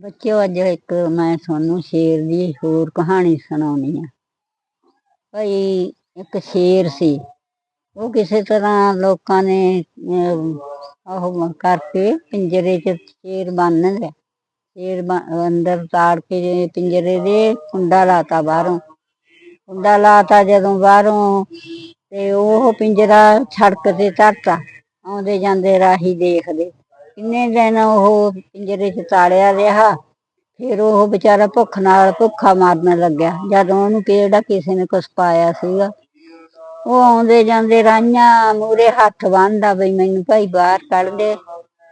ਬੱਚਿਓ ਅੱਜ ਇੱਕ ਮੈਂ ਤੁਹਾਨੂੰ ਸ਼ੇਰ ਦੀ ਹੋਰ ਕਹਾਣੀ ਸੁਣਾਉਣੀ ਆ। ਭਈ ਇੱਕ ਸ਼ੇਰ ਸੀ ਉਹ ਕਿਸੇ ਤਰ੍ਹਾਂ ਲੋਕਾਂ ਨੇ ਅਮ, ਉਹ ਕਰਕੇ ਪਿੰਜਰੇ 'ਚ ਸ਼ੇਰ ਬੰਨ ਲਿਆ। ਸ਼ੇਰ ਬੰ- ਅੰਦਰ ਤਾੜ ਕੇ ਜੇ ਪਿੰਜਰੇ ਦੇ ਕੁੰਡਾ ਲਾਤਾ ਬਾਹਰੋਂ। ਕੁੰਡਾ ਲਾਤਾ ਜਦੋਂ ਬਾਹਰੋਂ ਤੇ ਉਹ ਪਿੰਜਰਾ ਛੜਕ ਤੇ ਧਰਤਾ। ਆਉਂਦੇ ਜਾਂਦੇ ਰਾਹੀ ਦੇਖਦੇ। ਕਿੰਨੇ ਦਿਨ ਉਹ ਪਿੰਜਰੇ 'ਚ ਤਾੜਿਆ ਰਿਹਾ, ਫਿਰ ਉਹ ਵਿਚਾਰਾ ਭੁੱਖ ਨਾਲ ਭੁੱਖਾ ਮਰਨ ਲੱਗਿਆ। ਜਦੋਂ ਉਹਨੂੰ ਕਿਹੜਾ ਕਿਸੇ ਨੇ ਕੁਛ ਪਾਇਆ ਸੀਗਾ, ਉਹ ਆਉਂਦੇ ਜਾਂਦੇ ਰਾਈਆਂ ਮੂਰੇ ਹੱਥ ਬੰਨਦਾ ਬਈ ਮੈਨੂੰ ਭਾਈ ਬਾਹਰ ਕੱਢ ਦੇ,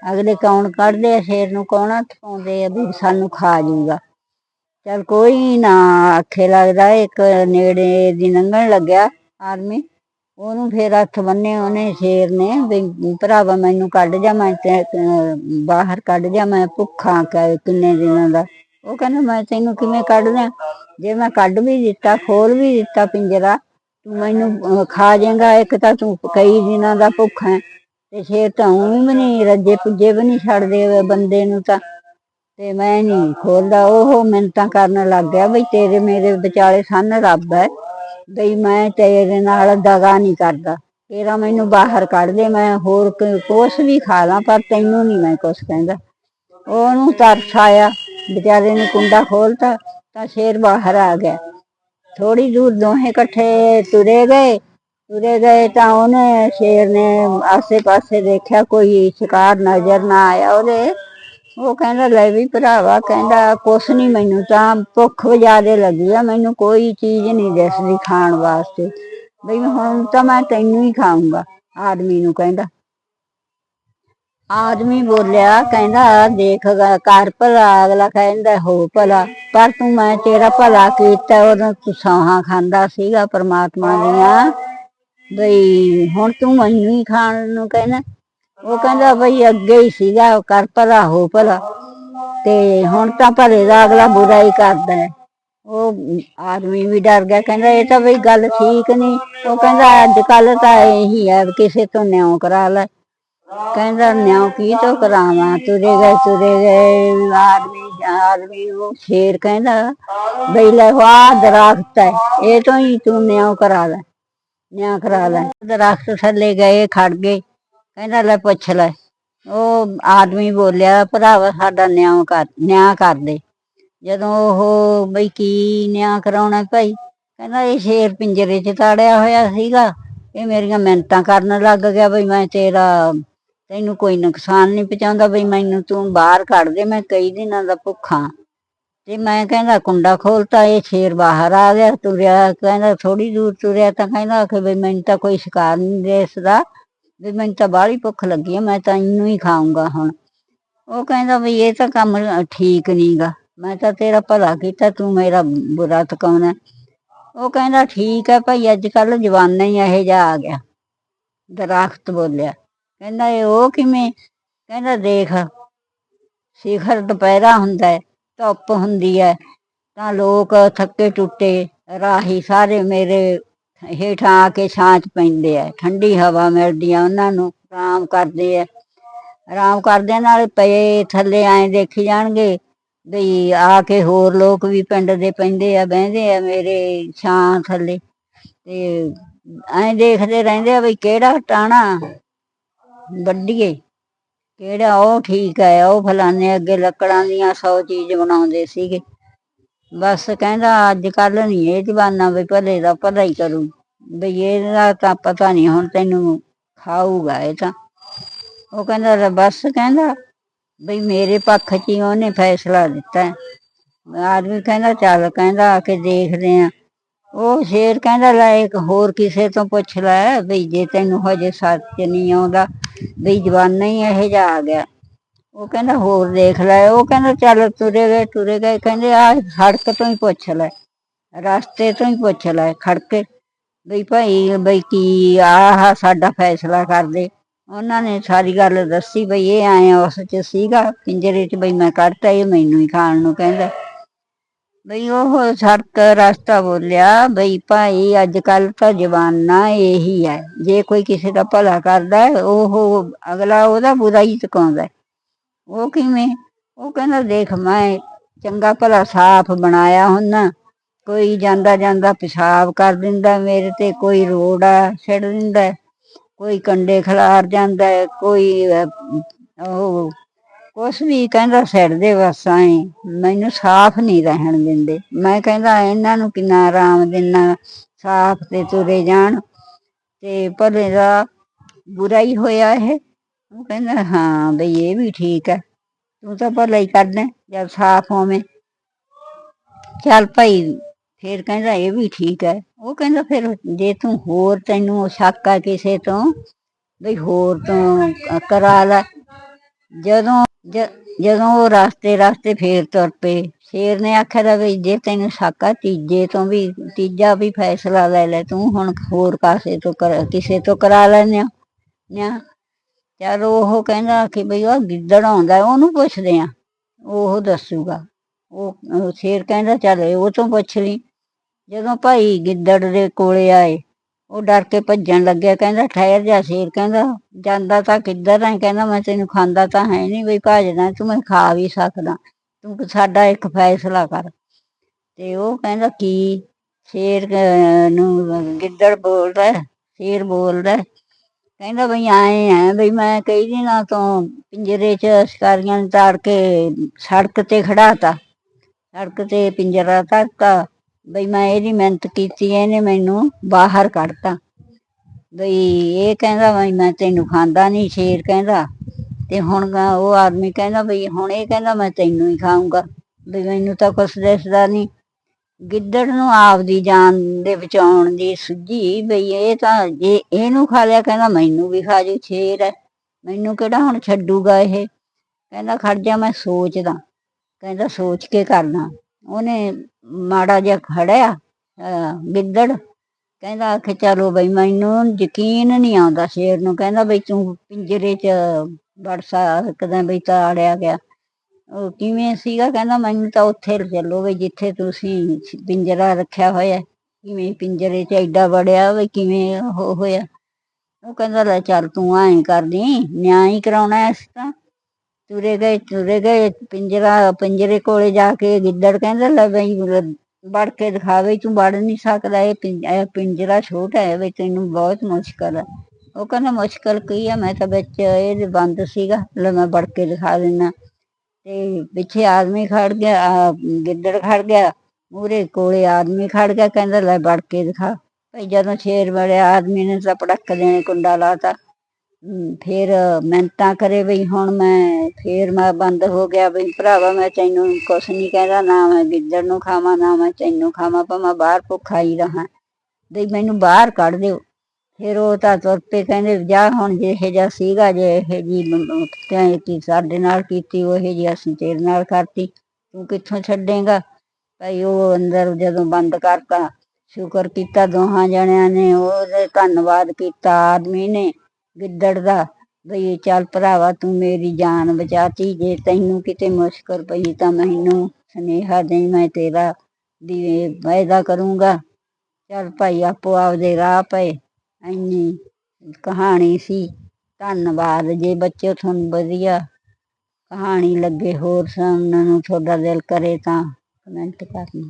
ਅਗਲੇ ਕੌਣ ਕੱਢਦੇ ਆ ਸ਼ੇਰ ਨੂੰ ਕੌਣ ਹੱਥ ਪਾਉਂਦੇ ਆ ਵੀ ਸਾਨੂੰ ਖਾ ਜੂਗਾ। ਚਲ ਕੋਈ ਨਾ, ਆਖੇ ਲੱਗਦਾ ਇੱਕ ਨੇੜੇ ਦੀ ਲੰਘਣ ਲੱਗਿਆ ਆਦਮੀ। ਉਹਨੂੰ ਫੇਰ ਹੱਥ ਬੰਨੇ ਉਹਨੇ ਸ਼ੇਰ ਨੇ ਵੀ ਭਰਾਵਾ ਮੈਨੂੰ ਕੱਢ ਜਾ, ਮੈਂ ਤੇ ਬਾਹਰ ਕੱਢ ਜਾ, ਮੈਂ ਭੁੱਖਾ ਕਿ- ਕਿੰਨੇ ਦਿਨਾਂ ਦਾ। ਉਹ ਕਹਿੰਦਾ, ਮੈਂ ਤੈਨੂੰ ਕਿਵੇਂ ਕੱਢ ਦਿਆਂ? ਜੇ ਮੈਂ ਕੱਢ ਵੀ ਦਿੱਤਾ ਖੋਲ ਵੀ ਦਿੱਤਾ ਪਿੰਜਰਾ, ਤੂੰ ਮੈਨੂੰ ਖਾ ਜਾਏਗਾ, ਇੱਕ ਤਾਂ ਤੂੰ ਕਈ ਦਿਨਾਂ ਦਾ ਭੁੱਖਾ ਹੈ, ਤੇ ਸ਼ੇਰ ਤਾਂ ਊਂ ਵੀ ਨਹੀਂ ਰੱਜੇ ਪੁੱਜੇ ਵੀ ਨਹੀਂ ਛੱਡਦੇ ਬੰਦੇ ਨੂੰ ਤਾਂ। ਤੇ ਮੈਂ ਨਹੀਂ ਖੋਲਦਾ ਉਹ ਮਿੰਤਾਂ ਕਰਨ ਲੱਗ ਗਿਆ, ਬਈ ਤੇਰੇ ਮੇਰੇ ਵਿਚਾਲੇ ਸਨ ਰੱਬ ਹੈ। ਬਈ ਮੈਂ ਤੇਰੇ ਨਾਲ ਦਗਾ ਨਹੀਂ ਕਰਦਾ। ਤੇਰਾ ਮੈਨੂੰ ਬਾਹਰ ਕੱਢ ਦੇ, ਮੈਂ ਹੋਰ ਕੁਛ ਵੀ ਖਾ ਲਾਂ, ਪਰ ਤੈਨੂੰ ਨਹੀਂ ਮੈਂ ਕੁਛ ਕਹਿੰਦਾ। ਉਹਨੂੰ ਤਰਸ ਆਇਆ, ਵਿਚਾਰੇ ਨੇ ਕੁੰਡਾ ਖੋਲਤਾ, ਤਾਂ ਸ਼ੇਰ ਬਾਹਰ ਆ ਗਿਆ। ਥੋੜੀ ਦੂਰ ਦੋਹੇ ਇਕੱਠੇ ਤੁਰੇ ਗਏ। ਤੁਰੇ ਗਏ ਤਾਂ ਉਹਨੇ ਸ਼ੇਰ ਨੇ ਆਸੇ ਪਾਸੇ ਦੇਖਿਆ, ਕੋਈ ਸ਼ਿਕਾਰ ਨਜ਼ਰ ਨਾ ਆਇਆ ਉਹਦੇ। ਉਹ ਕਹਿੰਦਾ, ਲੈ ਵੀ ਭਰਾਵਾ, ਕਹਿੰਦਾ, ਕੁਛ ਨਹੀਂ ਮੈਨੂੰ ਤਾਂ ਭੁੱਖ ਜ਼ਿਆਦੇ ਲੱਗੀ ਆ, ਮੈਨੂੰ ਕੋਈ ਚੀਜ਼ ਨਹੀਂ ਦਿਸਦੀ ਖਾਣ ਵਾਸਤੇ। ਬਈ ਹੁਣ ਤਾਂ ਮੈਂ ਤੈਨੂੰ ਹੀ ਖਾਊਂਗਾ, ਆਦਮੀ ਨੂੰ ਕਹਿੰਦਾ। ਆਦਮੀ ਬੋਲਿਆ, ਕਹਿੰਦਾ, ਦੇਖ ਗ- ਕਰ ਭਲਾ, ਅਗਲਾ ਕਹਿੰਦਾ, ਹੋ ਭਲਾ। ਪਰ ਤੂੰ ਮੈਂ ਤੇਰਾ ਭਲਾ ਕੀਤਾ, ਉਦੋਂ ਤੂੰ ਸੌਹਾਂ ਖਾਂਦਾ ਸੀਗਾ ਪਰਮਾਤਮਾ ਦੀਆਂ। ਬਈ ਹੁਣ ਤੂੰ ਮੈਨੂੰ ਹੀ ਖਾਣ ਨੂੰ ਕਹਿੰਦਾ। ਉਹ ਕਹਿੰਦਾ ਬਈ ਅੱਗੇ ਹੀ ਸੀਗਾ, ਉਹ ਕਰ ਭਲਾ, ਹੋ ਭਲਾ। ਤੇ ਹੁਣ ਤਾਂ ਭਲੇ ਦਾ ਅਗਲਾ ਬੁਰਾ ਹੀ ਕਰਦਾ ਹੈ। ਉਹ ਆਦਮੀ ਵੀ ਡਰ ਗਿਆ, ਕਹਿੰਦਾ ਇਹ ਤਾਂ ਬਈ ਗੱਲ ਠੀਕ ਨਹੀਂ। ਉਹ ਕਹਿੰਦਾ ਅੱਜ ਕੱਲ ਤਾਂ ਇਹੀ ਹੈ ਕਿਸੇ ਤੋਂ ਨਿਉ ਕਰਾ ਲੈ। ਕਹਿੰਦਾ ਨਿਉ ਕੀ ਤੋਂ ਕਰਾਵਾਂ? ਤੁਰੇ ਗਏ ਤੁਰੇ ਗਏ, ਆਦਮੀ ਆਦਮੀ ਉਹ ਸ਼ੇਰ ਕਹਿੰਦਾ, ਬਈ ਲੈ ਵਾ ਦਰਖਤ ਹੈ, ਇਹ ਤੋਂ ਹੀ ਤੂੰ ਨਿਉ ਕਰਾ ਲੈ ਨਿਆਂ ਕਰਾ ਲੈ। ਦਰਖਤ ਥੱਲੇ ਗਏ, ਖੜ ਗਏ। ਕਹਿੰਦਾ ਲੈ ਪੁੱਛ ਲੈ। ਉਹ ਆਦਮੀ ਬੋਲਿਆ, ਭਰਾਵਾ, ਸਾਡਾ ਨਿਆਂ ਕਰ ਨਿਆਂ ਕਰ ਦੇ। ਜਦੋਂ ਉਹ ਬਈ ਕੀ ਨਿਆਂ ਕਰਾਉਣਾ ਭਾਈ? ਕਹਿੰਦਾ, ਇਹ ਸ਼ੇਰ ਪਿੰਜਰੇ 'ਚ ਤਾੜਿਆ ਹੋਇਆ ਸੀਗਾ। ਇਹ ਮੇਰੀਆਂ ਮਿਹਨਤਾਂ ਕਰਨ ਲੱਗ ਗਿਆ ਬਈ, ਮੈਂ ਤੇਰਾ, ਤੈਨੂੰ ਕੋਈ ਨੁਕਸਾਨ ਨਹੀਂ ਪਹੁੰਚਾਉਂਦਾ ਬਈ, ਮੈਨੂੰ ਤੂੰ ਬਾਹਰ ਕੱਢ ਦੇ, ਮੈਂ ਕਈ ਦਿਨਾਂ ਦਾ ਭੁੱਖਾ ਤੇ ਮੈਂ ਕਹਿੰਦਾ, ਕੁੰਡਾ ਖੋਲਤਾ, ਇਹ ਸ਼ੇਰ ਬਾਹਰ ਆ ਗਿਆ, ਤੁਰਿਆ, ਕਹਿੰਦਾ ਥੋੜੀ ਦੂਰ ਤੁਰਿਆ ਤਾਂ, ਕਹਿੰਦਾ ਕਿ ਬਈ, ਮੈਨੂੰ ਤਾਂ ਕੋਈ ਸ਼ਿਕਾਰ ਨਹੀਂ ਇਸਦਾ ਵੀ ਮੈਨੂੰ ਤਾਂ ਬਾਹਲੀ ਭੁੱਖ ਲੱਗੀ ਆ, ਮੈਂ ਤਾਂ ਇਹਨੂੰ ਹੀ ਖਾਊਂਗਾ ਹੁਣ। ਉਹ ਕਹਿੰਦਾ ਵੀ ਇਹ ਤਾਂ ਕੰਮ ਠੀਕ ਨਹੀਂਗਾ। ਮੈਂ ਤਾਂ ਤੇਰਾ ਭਲਾ ਕੀਤਾ, ਤੂੰ ਮੇਰਾ ਬੁਰਾ ਤਕਾਉਣਾ ਉਹ ਕਹਿੰਦਾ ਠੀਕ ਹੈ ਭਾਈ, ਅੱਜ ਕੱਲ ਜਵਾਨਾ ਹੀ ਇਹੋ ਜਿਹਾ ਆ ਗਿਆ। ਦਰਖਤ ਬੋਲਿਆ। ਕਹਿੰਦਾ ਇਹ ਉਹ ਕਿਵੇਂ? ਕਹਿੰਦਾ ਦੇਖ, ਸਿਖਰ ਦੁਪਹਿਰਾ ਹੁੰਦਾ ਹੈ, ਧੁੱਪ ਹੁੰਦੀ ਹੈ, ਤਾਂ ਲੋਕ ਥੱਕੇ ਟੁੱਟੇ, ਰਾਹੀ ਸਾਰੇ ਮੇਰੇ ਹੇਠਾਂ ਆ ਕੇ ਛਾਂ 'ਚ ਪੈਂਦੇ ਆ, ਠੰਡੀ ਹਵਾ ਮਿਲਦੀ ਆ ਉਹਨਾਂ ਨੂੰ, ਆਰਾਮ ਕਰਦੇ ਆ। ਆਰਾਮ ਕਰਦੇ ਨਾਲ ਪਏ ਥੱਲੇ ਐਂ ਦੇਖੀ ਜਾਣਗੇ ਵੀ ਆ ਕੇ ਹੋਰ ਲੋਕ ਵੀ ਪਿੰਡ ਦੇ ਪੈਂਦੇ ਆ, ਬਹਿੰਦੇ ਆ ਮੇਰੇ ਛਾਂ ਥੱਲੇ। ਤੇ ਐਂ ਦੇਖਦੇ ਰਹਿੰਦੇ ਆ ਬਈ ਕਿਹੜਾ ਟਾਣਾ ਵੱਡੀਏ ਕਿਹੜਾ ਉਹ ਠੀਕ ਹੈ ਉਹ ਫਲਾਣੇ ਅੱਗੇ ਲੱਕੜਾਂ ਦੀਆਂ ਸੌ ਚੀਜ਼ ਬਣਾਉਂਦੇ ਸੀਗੇ। ਬਸ ਕਹਿੰਦਾ, ਅੱਜ ਕੱਲ ਨਹੀਂ ਇਹ ਜਵਾਨਾ ਵੀ ਭਲੇ ਦਾ ਭਲਾ ਹੀ ਕਰੂ। ਬਈ ਇਹਦਾ ਤਾਂ ਪਤਾ ਨਹੀਂ ਹੁਣ ਤੈਨੂੰ ਖਾਊਗਾ ਇਹ ਤਾਂ। ਉਹ ਕਹਿੰਦਾ, ਲੈ ਬਸ ਕਹਿੰਦਾ, ਬਈ ਮੇਰੇ ਪੱਖ 'ਚ ਹੀ ਉਹਨੇ ਫੈਸਲਾ ਦਿੱਤਾ। ਹੈ। ਆਦਮੀ ਕਹਿੰਦਾ, ਚੱਲ ਕਹਿੰਦਾ, ਆ ਕੇ ਦੇਖਦੇ ਆ। ਉਹ ਸ਼ੇਰ ਕਹਿੰਦਾ, ਲੈ ਇੱਕ ਹੋਰ ਕਿਸੇ ਤੋਂ ਪੁੱਛ ਲੈ, ਬਈ ਜੇ ਤੈਨੂੰ ਹਜੇ ਸੱਚ ਨਹੀਂ ਆਉਂਦਾ, ਬਈ ਜਵਾਨਾ ਹੀ ਇਹੋ ਜਿਹਾ ਆ ਗਿਆ। ਉਹ ਕਹਿੰਦਾ, ਹੋਰ ਦੇਖ ਲੈ। ਉਹ ਕਹਿੰਦਾ, ਚੱਲ ਤੁਰੇ ਗਏ ਤੁਰੇ ਗਏ। ਕਹਿੰਦੇ ਆ ਸੜਕ ਤੋਂ ਹੀ ਪੁੱਛ ਲੈ। ਰਸਤੇ ਤੋਂ ਹੀ ਪੁੱਛ ਲੈ ਖੜ ਕੇ ਬਈ ਭਾਈ, ਬਈ ਕੀ, ਆਹ ਸਾਡਾ ਫੈਸਲਾ ਕਰ ਦੇ ਉਹਨਾਂ ਨੇ ਸਾਰੀ ਗੱਲ ਦੱਸੀ, ਬਈ ਇਹ ਆਏ ਉਸ ਚ ਸੀਗਾ, ਪਿੰਜਰੇ ਚ, ਬਈ ਮੈਂ ਕੱਢਤਾ, ਇਹ ਮੈਨੂੰ ਹੀ ਖਾਣ ਨੂੰ ਕਹਿੰਦਾ। ਬਈ ਉਹ ਸੜਕ ਰਸਤਾ ਬੋਲਿਆ, ਬਈ ਭਾਈ ਅੱਜ ਕੱਲ ਤਾਂ ਜਵਾਨਾ ਇਹੀ ਹੈ। ਜੇ ਕੋਈ ਕਿਸੇ ਦਾ ਭਲਾ ਕਰਦਾ, ਉਹ ਅਗਲਾ ਉਹਦਾ ਬੁਰਾ ਹੀ ਚੁਕਾਉਂਦਾ। ਉਹ ਕਿਵੇਂ? ਉਹ ਕਹਿੰਦਾ, ਦੇਖ, ਮੈਂ ਚੰਗਾ ਭਲਾ ਸਾਫ਼ ਬਣਾਇਆ ਹੁੰਨਾ ਕੋਈ ਜਾਂਦਾ ਜਾਂਦਾ ਪਿਸ਼ਾਬ ਕਰ ਦਿੰਦਾ, ਮੇਰੇ ਤੇ ਕੋਈ ਰੋੜਾ ਛੱਡ ਦਿੰਦਾ, ਕੋਈ ਕੰਡੇ ਖਿਲਾਰ ਜਾਂਦਾ, ਕੋਈ ਉਹ ਕੁਛ ਵੀ ਕਹਿੰਦਾ ਛੱਡ ਦੇ ਬਸ ਐਂ ਮੈਨੂੰ ਸਾਫ਼ ਨਹੀਂ ਰਹਿਣ ਦਿੰਦੇ। ਮੈਂ ਕਹਿੰਦਾ, ਇਹਨਾਂ ਨੂੰ ਕਿੰਨਾ ਆਰਾਮ ਦਿਨਾ, ਸਾਫ਼ ਤੇ ਤੁਰੇ ਜਾਣ। ਤੇ ਭਲੇ ਦਾ ਬੁਰਾ ਹੀ ਹੋਇਆ ਇਹ। ਉਹ ਕਹਿੰਦਾ, ਹਾਂ ਬਈ ਇਹ ਵੀ ਠੀਕ ਹੈ। ਤੂੰ ਤਾਂ ਭਲਾ ਹੀ ਕਰਦਾ, ਜਦ ਸਾਫ਼ ਹੋਵੇਂ। ਚੱਲ ਭਾਈ, ਫਿਰ ਕਹਿੰਦਾ, ਇਹ ਵੀ ਠੀਕ ਹੈ। ਉਹ ਕਹਿੰਦਾ, ਫਿਰ ਜੇ ਤੂੰ ਹੋਰ ਤੈਨੂੰ ਸ਼ੱਕ ਆ ਕਿਸੇ ਤੋਂ, ਬਈ ਹੋਰ ਤੋਂ ਕਰਾ ਲੈ। ਜਦੋਂ ਜਦੋਂ ਉਹ ਰਸਤੇ ਰਸਤੇ ਫੇਰ ਤੁਰ ਪਏ। ਸ਼ੇਰ ਨੇ ਆਖਿਆ ਦਾ ਵੀ, ਜੇ ਤੈਨੂੰ ਸ਼ੱਕ ਆ, ਤੀਜੇ ਤੋਂ ਵੀ, ਤੀਜਾ ਵੀ ਫੈਸਲਾ ਲੈ ਲੈ। ਤੂੰ ਹੁਣ ਹੋਰ ਕਾਸੇ ਤੋਂ ਕਰ- ਕਿਸੇ ਤੋਂ ਕਰਾ ਲੈਨੇ ਆ। ਚਲ ਉਹ ਕਹਿੰਦਾ ਕਿ ਬਈ ਉਹ ਗਿੱਦੜ ਆਉਂਦਾ, ਉਹਨੂੰ ਪੁੱਛਦੇ ਆ। ਉਹ ਦੱਸੂਗਾ। ਉਹ ਸ਼ੇਰ ਕਹਿੰਦਾ, ਚੱਲ ਉਹ ਤੋਂ ਪੁੱਛ ਲਈ। ਜਦੋਂ ਭਾਈ ਗਿੱਦੜ ਦੇ ਕੋਲੇ ਆਏ, ਉਹ ਡਰ ਕੇ ਭੱਜਣ ਲੱਗਿਆ। ਕਹਿੰਦਾ, ਠਹਿਰ ਜਾ ਸ਼ੇਰ। ਕਹਿੰਦਾ, ਜਾਂਦਾ ਤਾਂ ਕਿੱਧਰ ਹੈ ਕਹਿੰਦਾ, ਮੈਂ ਤੈਨੂੰ ਖਾਂਦਾ ਤਾਂ ਹੈ ਨਹੀਂ। ਬਈ ਭੱਜਦਾ, ਤੂੰ ਮੈਂ ਖਾ ਵੀ ਸਕਦਾ। ਤੂੰ ਸਾਡਾ ਇੱਕ ਫੈਸਲਾ ਕਰ। ਤੇ ਉਹ ਕਹਿੰਦਾ, ਕੀ? ਸ਼ੇਰ ਨੂੰ ਗਿੱਦੜ ਬੋਲਦਾ ਸ਼ੇਰ ਬੋਲਦਾ ਕਹਿੰਦਾ ਬਈ ਆਏ ਹੈ ਬਈ ਮੈਂ ਕਈ ਦਿਨਾਂ ਤੋਂ ਪਿੰਜਰੇ 'ਚ ਸ਼ਿਕਾਰੀਆਂ ਨੂੰ ਤਾੜ ਕੇ ਸੜਕ ਤੇ ਖੜਾਤਾ। ਸੜਕ ਤੇ ਪਿੰਜਰਾ ਧਰਤਾ। ਬਈ ਮੈਂ ਇਹਦੀ ਮਿਹਨਤ ਕੀਤੀ, ਇਹਨੇ ਮੈਨੂੰ ਬਾਹਰ ਕੱਢਤਾ। ਬਈ ਇਹ ਕਹਿੰਦਾ ਬਈ ਮੈਂ ਤੈਨੂੰ ਖਾਂਦਾ ਨਹੀਂ ਸ਼ੇਰ ਕਹਿੰਦਾ। ਤੇ ਹੁਣ ਉਹ ਆਦਮੀ ਕਹਿੰਦਾ ਬਈ, ਹੁਣ ਇਹ ਕਹਿੰਦਾ ਮੈਂ ਤੈਨੂੰ ਹੀ ਖਾਊਂਗਾ। ਬਈ ਮੈਨੂੰ ਤਾਂ ਕੁਛ ਦਿਸਦਾ ਨਹੀਂ ਗਿੱਦੜ ਨੂੰ ਆਪਦੀ ਜਾਨ ਦੇ ਬਚਾਉਣ ਦੀ ਸੁੱਝੀ ਬਈ ਇਹ ਤਾਂ ਜੇ ਇਹਨੂੰ ਖਾ ਲਿਆ ਕਹਿੰਦਾ ਮੈਨੂੰ ਵੀ ਖਾ ਜੂ ਸ਼ੇਰ ਹੈ। ਮੈਨੂੰ ਕਿਹੜਾ ਹੁਣ ਛੱਡੂਗਾ ਇਹ? ਕਹਿੰਦਾ ਖੜ ਜਾ ਮੈਂ ਸੋਚਦਾ। ਕਹਿੰਦਾ ਸੋਚ ਕੇ ਕਰਨਾ। ਉਹਨੇ ਮਾੜਾ ਜਿਹਾ ਖੜਿਆ ਅਹ, ਗਿੱਦੜ। ਕਹਿੰਦਾ ਕਿ ਚਲੋ ਬਈ ਮੈਨੂੰ ਯਕੀਨ ਨਹੀਂ ਆਉਂਦਾ ਸ਼ੇਰ ਨੂੰ। ਕਹਿੰਦਾ ਬਈ ਤੂੰ ਪਿੰਜਰੇ 'ਚ ਵੜ ਸਕਦਾ ਬਈ ਤਾੜਿਆ ਗਿਆ। ਉਹ ਕਿਵੇਂ ਸੀਗਾ? ਕਹਿੰਦਾ ਮੈਨੂੰ ਤਾਂ ਉੱਥੇ ਚੱਲੋ ਬਈ ਜਿੱਥੇ ਤੁਸੀਂ ਪਿੰਜਰਾ ਰੱਖਿਆ ਹੋਇਆ ਹੈ। ਕਿਵੇਂ ਪਿੰਜਰੇ 'ਚ ਐਡਾ ਵੜਿਆ ਬਈ ਕਿਵੇਂ ਉਹ ਹੋਇਆ? ਉਹ ਕਹਿੰਦਾ, ਲੈ ਚੱਲ ਤੂੰ ਐਂ ਕਰਦੀ ਨਿਆਂ ਹੀ ਕਰਾਉਣਾ ਹੈ ਇਸ ਤਾਂ। ਤੁਰੇ ਗਏ ਤੁਰੇ ਗਏ, ਪਿੰਜਰਾ, ਪਿੰਜਰੇ ਕੋਲੇ ਜਾ ਕੇ ਗਿੱਦੜ ਕਹਿੰਦਾ, ਲੈ ਬਈ ਵੜ ਕੇ ਦਿਖਾਵੇ ਤੂੰ ਵੜ ਨਹੀਂ ਸਕਦਾ, ਇਹ ਪਿੰ- ਇਹ ਪਿੰਜਰਾ ਛੋਟਾ ਹੈ ਬਈ ਤੈਨੂੰ ਬਹੁਤ ਮੁਸ਼ਕਲ ਹੈ। ਉਹ ਕਹਿੰਦਾ, ਮੁਸ਼ਕਲ ਕੀ ਆ ਮੈਂ ਤਾਂ ਵਿੱਚ ਇਹਦੇ ਬੰਦ ਸੀਗਾ, ਲੈ ਮੈਂ ਵੜ ਕੇ ਦਿਖਾ ਦਿੰਦਾ। ਤੇ ਪਿੱਛੇ ਆਦਮੀ ਖੜ ਗਿਆ ਆਹ ਗਿੱਦੜ ਖੜ ਗਿਆ ਮੂਰੇ ਕੋਲੇ ਆਦਮੀ ਖੜ ਗਿਆ ਕਹਿੰਦਾ ਲੈ ਵੜ ਕੇ ਦਿਖਾ। ਭਾਈ ਜਦੋਂ ਸ਼ੇਰ ਵੜਿਆ ਆਦਮੀ ਨੇ ਤਾਂ ਪੜਕ ਦੇਣੇ ਕੁੰਡਾ ਲਾਤਾ ਹਮ, ਫਿਰ ਮਿੰਨਤਾਂ ਕਰੇ ਬਈ ਹੁਣ ਮੈਂ ਫੇਰ ਮੈਂ ਬੰਦ ਹੋ ਗਿਆ ਬਈ ਭਰਾਵਾ ਮੈਂ ਤੈਨੂੰ ਕੁਛ ਨਹੀਂ ਕਹਿੰਦਾ ਨਾ ਮੈਂ ਗਿੱਦੜ ਨੂੰ ਖਾਵਾਂ ਨਾ ਮੈਂ ਤੈਨੂੰ ਖਾਵਾਂ ਭਾਵੇਂ ਬਾਹਰ ਭੁੱਖਾ ਹੀ ਰਹਾ। ਬਈ ਮੈਨੂੰ ਬਾਹਰ ਕੱਢ ਦਿਓ। ਫਿਰ ਉਹ ਤਾਂ ਤੁਰ ਪਏ, ਕਹਿੰਦੇ ਜਾ ਹੁਣ ਜਿਹੇ ਜਿਹਾ ਸੀਗਾ, ਜੇ ਇਹ ਜੀ ਤੈਂ ਕੀ ਸਾਡੇ ਨਾਲ ਕੀਤੀ, ਉਹ ਜੀ ਅਸੀਂ ਤੇਰੇ ਨਾਲ ਕਰਤੀ, ਤੂੰ ਕਿੱਥੋਂ ਛੱਡੇਗਾ? ਭਾਈ ਉਹ ਅੰਦਰ ਜਦੋਂ ਬੰਦ ਕਰਤਾ, ਸ਼ੁਕਰ ਕੀਤਾ ਦੋਹਾਂ ਜਣਿਆਂ ਨੇ, ਉਹਦੇ ਧੰਨਵਾਦ ਕੀਤਾ ਆਦਮੀ ਨੇ, ਗਿੱਦੜ ਦਾ, ਬਈ ਚੱਲ ਭਰਾਵਾ ਤੂੰ ਮੇਰੀ ਜਾਨ ਬਚਾਤੀ, ਜੇ ਤੈਨੂੰ ਕਿਤੇ ਮੁਸ਼ਕਲ ਪਈ ਤਾਂ ਮੈਨੂੰ ਸੁਨੇਹਾ ਦੇ ਮੈਂ ਤੇਰਾ ਦੀ, ਵਾਅਦਾ ਕਰੂੰਗਾ। ਚੱਲ ਭਾਈ ਆਪੋ ਆਪਦੇ ਰਾਹ ਪਏ। ਇੰਨੀ ਕਹਾਣੀ ਸੀ। ਧੰਨਵਾਦ, ਜੇ ਬੱਚੇ ਤੁਹਾਨੂੰ ਵਧੀਆ ਕਹਾਣੀ ਲੱਗੇ ਹੋਰ ਸੁਣਨ ਨੂੰ ਤੁਹਾਡਾ ਦਿਲ ਕਰੇ ਤਾਂ ਕਮੈਂਟ ਕਰਨਾ।